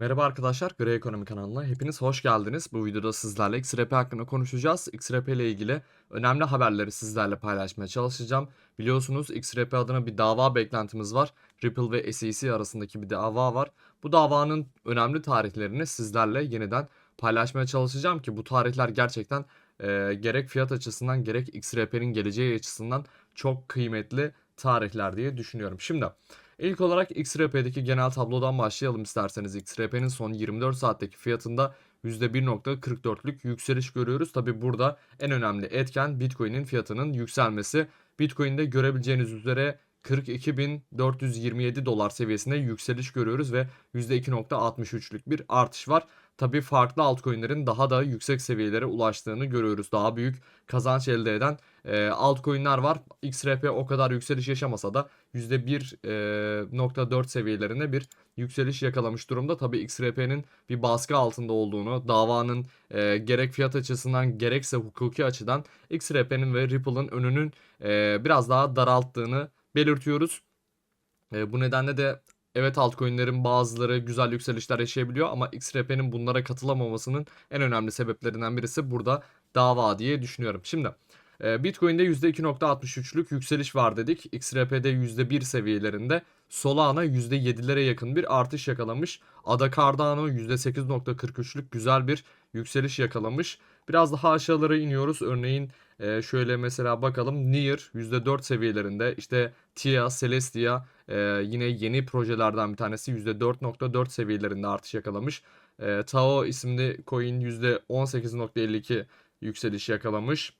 Merhaba arkadaşlar, Grey Ekonomi kanalına hepiniz hoş geldiniz. Bu videoda sizlerle XRP hakkında konuşacağız. XRP ile ilgili önemli haberleri sizlerle paylaşmaya çalışacağım. Biliyorsunuz XRP adına bir dava beklentimiz var. Ripple ve SEC arasındaki bir dava var. Bu davanın önemli tarihlerini sizlerle yeniden paylaşmaya çalışacağım ki bu tarihler gerçekten e, gerek fiyat açısından gerek XRP'nin geleceği açısından çok kıymetli tarihler diye düşünüyorum. Şimdi İlk olarak XRP'deki genel tablodan başlayalım isterseniz. XRP'nin son 24 saatteki fiyatında %1.44'lük yükseliş görüyoruz. Tabi burada en önemli etken Bitcoin'in fiyatının yükselmesi. Bitcoin'de görebileceğiniz üzere 42.427 dolar seviyesinde yükseliş görüyoruz ve %2.63'lük bir artış var. Tabi farklı altcoin'lerin daha da yüksek seviyelere ulaştığını görüyoruz. Daha büyük kazanç elde eden e, altcoin'ler var. XRP o kadar yükseliş yaşamasa da %1.4 e, seviyelerine bir yükseliş yakalamış durumda. Tabi XRP'nin bir baskı altında olduğunu, davanın e, gerek fiyat açısından gerekse hukuki açıdan XRP'nin ve Ripple'ın önünün e, biraz daha daralttığını belirtiyoruz. E, bu nedenle de evet altcoin'lerin bazıları güzel yükselişler yaşayabiliyor ama XRP'nin bunlara katılamamasının en önemli sebeplerinden birisi burada dava diye düşünüyorum. Şimdi Bitcoin'de %2.63'lük yükseliş var dedik. XRP'de %1 seviyelerinde. Solana %7'lere yakın bir artış yakalamış. Ada Cardano %8.43'lük güzel bir yükseliş yakalamış. Biraz daha aşağılara iniyoruz. Örneğin e, şöyle mesela bakalım Near %4 seviyelerinde işte Tia, Celestia e, yine yeni projelerden bir tanesi %4.4 seviyelerinde artış yakalamış. E, Tao isimli coin %18.52 yükseliş yakalamış.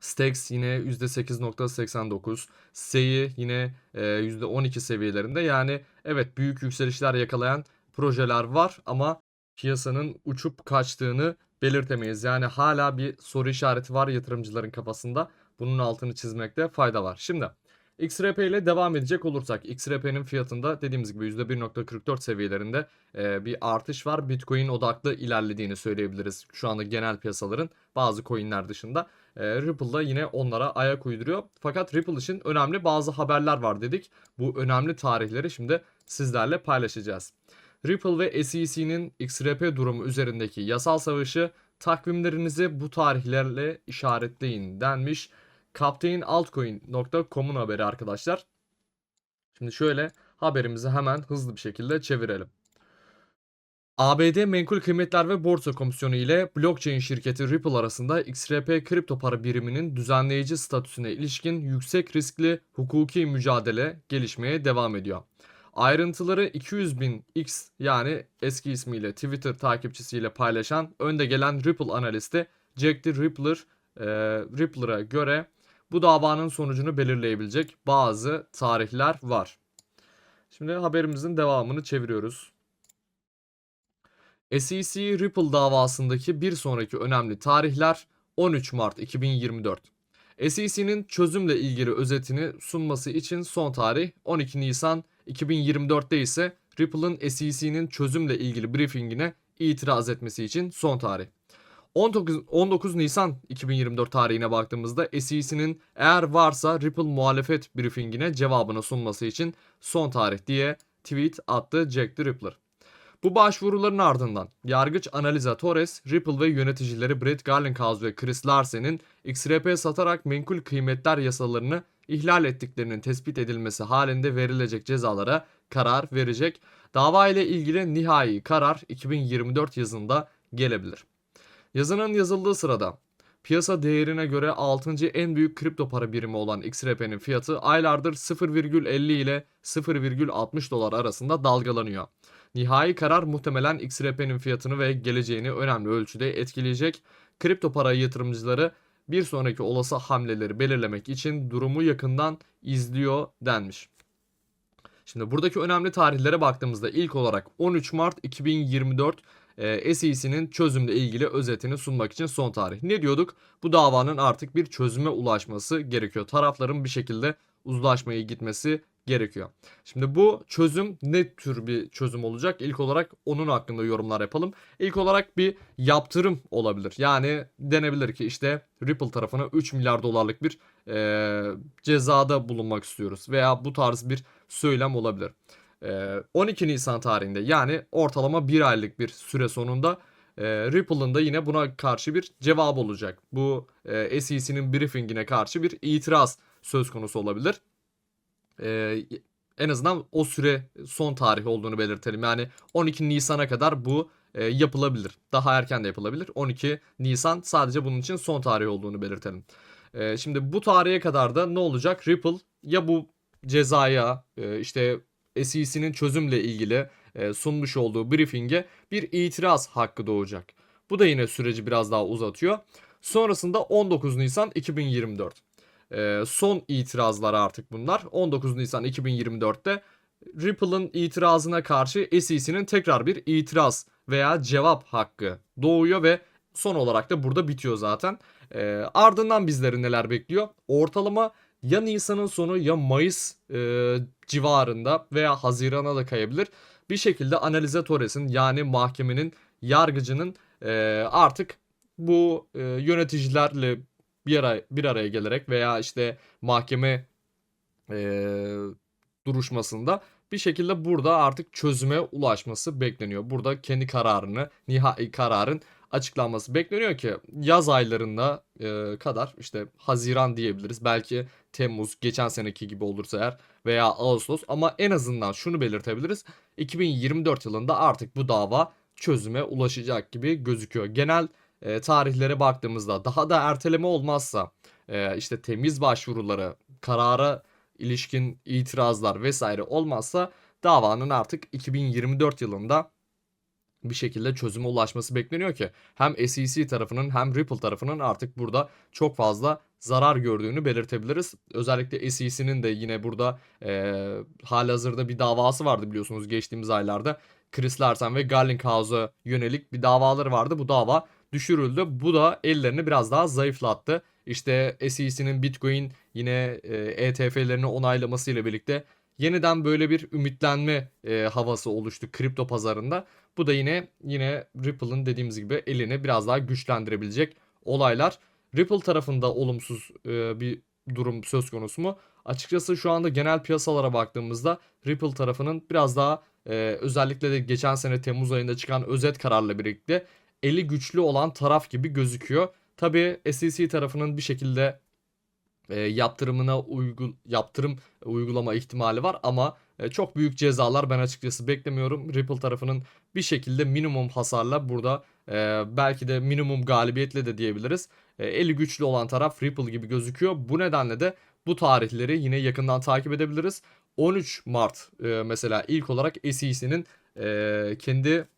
Stax yine %8.89. Sei yine e, %12 seviyelerinde. Yani evet büyük yükselişler yakalayan projeler var ama piyasanın uçup kaçtığını belirtemeyiz. Yani hala bir soru işareti var yatırımcıların kafasında. Bunun altını çizmekte fayda var. Şimdi XRP ile devam edecek olursak XRP'nin fiyatında dediğimiz gibi %1.44 seviyelerinde e, bir artış var. Bitcoin odaklı ilerlediğini söyleyebiliriz şu anda genel piyasaların bazı coinler dışında. E, Ripple da yine onlara ayak uyduruyor. Fakat Ripple için önemli bazı haberler var dedik. Bu önemli tarihleri şimdi sizlerle paylaşacağız. Ripple ve SEC'nin XRP durumu üzerindeki yasal savaşı takvimlerinizi bu tarihlerle işaretleyin denmiş. CaptainAltcoin.com'un haberi arkadaşlar. Şimdi şöyle haberimizi hemen hızlı bir şekilde çevirelim. ABD Menkul Kıymetler ve Borsa Komisyonu ile blockchain şirketi Ripple arasında XRP kripto para biriminin düzenleyici statüsüne ilişkin yüksek riskli hukuki mücadele gelişmeye devam ediyor. Ayrıntıları 200 bin X yani eski ismiyle Twitter takipçisiyle paylaşan önde gelen Ripple analisti Jack the Rippler, e, Rippler'a göre bu davanın sonucunu belirleyebilecek bazı tarihler var. Şimdi haberimizin devamını çeviriyoruz. SEC Ripple davasındaki bir sonraki önemli tarihler 13 Mart 2024. SEC'nin çözümle ilgili özetini sunması için son tarih 12 Nisan 2024'te ise Ripple'ın SEC'nin çözümle ilgili briefingine itiraz etmesi için son tarih. 19, 19 Nisan 2024 tarihine baktığımızda SEC'nin eğer varsa Ripple muhalefet briefingine cevabını sunması için son tarih diye tweet attı Jack the Rippler. Bu başvuruların ardından yargıç Analiza Torres, Ripple ve yöneticileri Brett Garlinghouse ve Chris Larsen'in XRP satarak menkul kıymetler yasalarını ihlal ettiklerinin tespit edilmesi halinde verilecek cezalara karar verecek. Dava ile ilgili nihai karar 2024 yazında gelebilir. Yazının yazıldığı sırada piyasa değerine göre 6. en büyük kripto para birimi olan XRP'nin fiyatı aylardır 0,50 ile 0,60 dolar arasında dalgalanıyor. Nihai karar muhtemelen XRP'nin fiyatını ve geleceğini önemli ölçüde etkileyecek. Kripto para yatırımcıları bir sonraki olası hamleleri belirlemek için durumu yakından izliyor denmiş. Şimdi buradaki önemli tarihlere baktığımızda ilk olarak 13 Mart 2024 e, SEC'nin çözümle ilgili özetini sunmak için son tarih. Ne diyorduk? Bu davanın artık bir çözüme ulaşması gerekiyor. Tarafların bir şekilde uzlaşmaya gitmesi gerekiyor. Şimdi bu çözüm ne tür bir çözüm olacak? İlk olarak onun hakkında yorumlar yapalım. İlk olarak bir yaptırım olabilir. Yani denebilir ki işte Ripple tarafına 3 milyar dolarlık bir e, cezada bulunmak istiyoruz. Veya bu tarz bir söylem olabilir. Ee, 12 Nisan tarihinde yani ortalama bir aylık bir süre sonunda e, Ripple'ın da yine buna karşı bir cevap olacak. Bu e, SEC'nin briefingine karşı bir itiraz söz konusu olabilir. E, en azından o süre son tarih olduğunu belirtelim. Yani 12 Nisan'a kadar bu e, yapılabilir. Daha erken de yapılabilir. 12 Nisan sadece bunun için son tarih olduğunu belirtelim. E, şimdi bu tarihe kadar da ne olacak? Ripple ya bu cezaya e, işte SEC'nin çözümle ilgili e, sunmuş olduğu briefing'e bir itiraz hakkı doğacak. Bu da yine süreci biraz daha uzatıyor. Sonrasında 19 Nisan 2024. E, son itirazlar artık bunlar. 19 Nisan 2024'te Ripple'ın itirazına karşı SEC'nin tekrar bir itiraz veya cevap hakkı doğuyor ve son olarak da burada bitiyor zaten. E, ardından bizleri neler bekliyor? Ortalama ya Nisan'ın sonu ya Mayıs e, civarında veya Haziran'a da kayabilir. Bir şekilde analizatoresin yani mahkemenin yargıcının e, artık bu e, yöneticilerle bir araya, bir araya gelerek veya işte mahkeme e, duruşmasında bir şekilde burada artık çözüme ulaşması bekleniyor. Burada kendi kararını, nihai kararın açıklanması bekleniyor ki yaz aylarında e, kadar işte Haziran diyebiliriz. Belki Temmuz geçen seneki gibi olursa eğer veya Ağustos ama en azından şunu belirtebiliriz. 2024 yılında artık bu dava çözüme ulaşacak gibi gözüküyor. Genel e, tarihlere baktığımızda daha da erteleme olmazsa e, işte temiz başvuruları, karara ilişkin itirazlar vesaire olmazsa davanın artık 2024 yılında bir şekilde çözüme ulaşması bekleniyor ki hem SEC tarafının hem Ripple tarafının artık burada çok fazla zarar gördüğünü belirtebiliriz. Özellikle SEC'nin de yine burada e, halihazırda bir davası vardı biliyorsunuz geçtiğimiz aylarda. Chris Larsen ve Garlinghouse'a yönelik bir davaları vardı. Bu dava düşürüldü. Bu da ellerini biraz daha zayıflattı. İşte SEC'nin Bitcoin yine e, ETF'lerini onaylamasıyla birlikte yeniden böyle bir ümitlenme e, havası oluştu kripto pazarında. Bu da yine yine Ripple'ın dediğimiz gibi elini biraz daha güçlendirebilecek olaylar. Ripple tarafında olumsuz e, bir durum söz konusu mu? Açıkçası şu anda genel piyasalara baktığımızda Ripple tarafının biraz daha e, özellikle de geçen sene Temmuz ayında çıkan özet kararla birlikte eli güçlü olan taraf gibi gözüküyor. Tabii SEC tarafının bir şekilde e, yaptırımına uygul yaptırım uygulama ihtimali var ama e, çok büyük cezalar ben açıkçası beklemiyorum. Ripple tarafının bir şekilde minimum hasarla burada e, belki de minimum galibiyetle de diyebiliriz. E, eli güçlü olan taraf Ripple gibi gözüküyor. Bu nedenle de bu tarihleri yine yakından takip edebiliriz. 13 Mart e, mesela ilk olarak SEC'nin e, kendi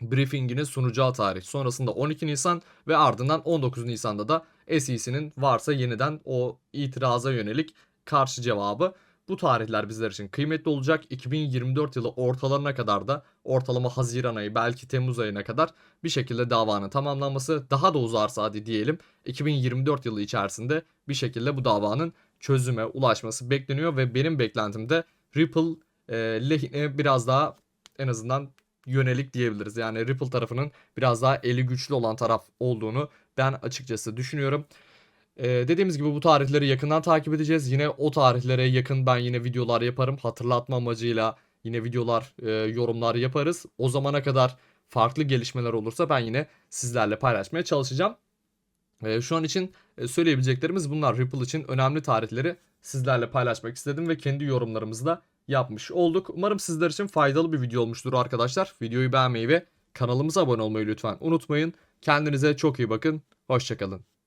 briefingini sunacağı tarih. Sonrasında 12 Nisan ve ardından 19 Nisan'da da SEC'nin varsa yeniden o itiraza yönelik karşı cevabı. Bu tarihler bizler için kıymetli olacak. 2024 yılı ortalarına kadar da ortalama Haziran ayı belki Temmuz ayına kadar bir şekilde davanın tamamlanması daha da uzarsa hadi diyelim 2024 yılı içerisinde bir şekilde bu davanın çözüme ulaşması bekleniyor ve benim beklentim de Ripple e, lehine biraz daha en azından yönelik diyebiliriz. Yani Ripple tarafının biraz daha eli güçlü olan taraf olduğunu ben açıkçası düşünüyorum. Ee, dediğimiz gibi bu tarihleri yakından takip edeceğiz. Yine o tarihlere yakın ben yine videolar yaparım. Hatırlatma amacıyla yine videolar, e, yorumlar yaparız. O zamana kadar farklı gelişmeler olursa ben yine sizlerle paylaşmaya çalışacağım. E, şu an için e, söyleyebileceklerimiz bunlar. Ripple için önemli tarihleri sizlerle paylaşmak istedim ve kendi yorumlarımızı da yapmış olduk. Umarım sizler için faydalı bir video olmuştur arkadaşlar. Videoyu beğenmeyi ve kanalımıza abone olmayı lütfen unutmayın. Kendinize çok iyi bakın. Hoşçakalın.